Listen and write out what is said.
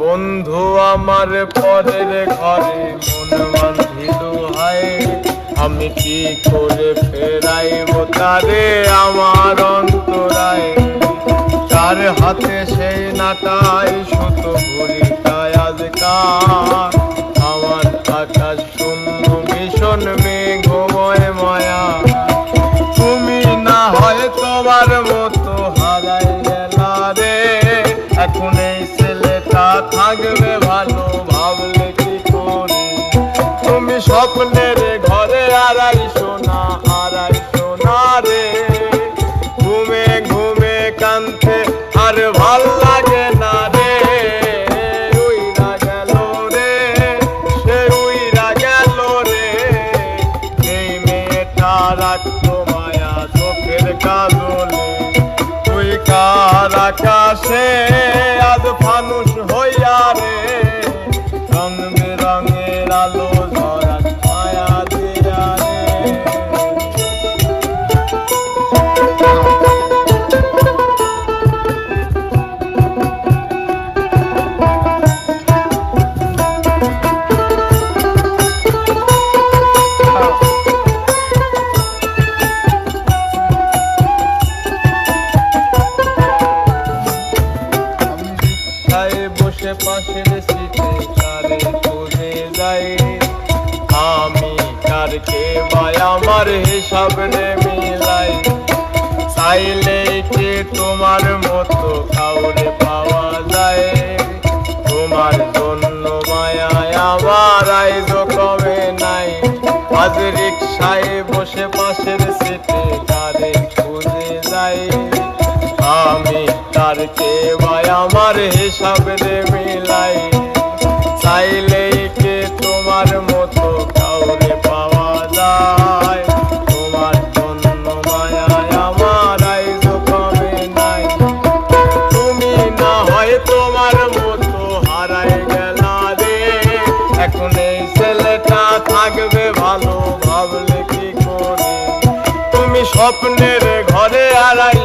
বন্ধু আমার পরের ঘরে মন বান্ধিল হায়, আমি কি করে ফেরাইব তারে আমার অন্তরায়? তার হাতে সেই নাটাই শত ভরিটায় আজকাল আমার আকাশ শূন্য ভীষণ মেঘময় মায়া। তুমি না হয় তোমার মতো হারাই গেলা রে। এখন এই থাকবে ভালো ভাবলে কি করে? তুমি স্বপ্নের ঘরে আড়াই সোনা আড়াই সোনা রে। ঘুমে ঘুমে কানতে আর ভালো লাগে না রে। উইরা গেল রে, সে উইরা গেল রে। এই মেয়েটা রাখতো মায়া চোখের কাজলে কার আকাশে আজ ফানুষ হইয়া বসে পাশের সিটে কারে চলে যাই। আমি কারকে ভাই আমার হিসাব রে মিলাই। চাইলে কে তোমার মতো কাউরে পাওয়া যায়? তোমার জন্য মায়ায় আমার আইজ কমে নাই। আজ রিক্সায় ভাই, আমার হিসাব রে মিলাই। চাইলে কে তোমার মতো কাউরে পাওয়া যায়। তোমার জন্য মায়ায় আমার আইজ কমে নাই। তুমি না হয় তোমার মতো হারাই গেলা রে। এখন এই ছেলেটা থাকবে ভালো, ভাবলে কি করে? তুমি স্বপ্নের ঘরে আড়াই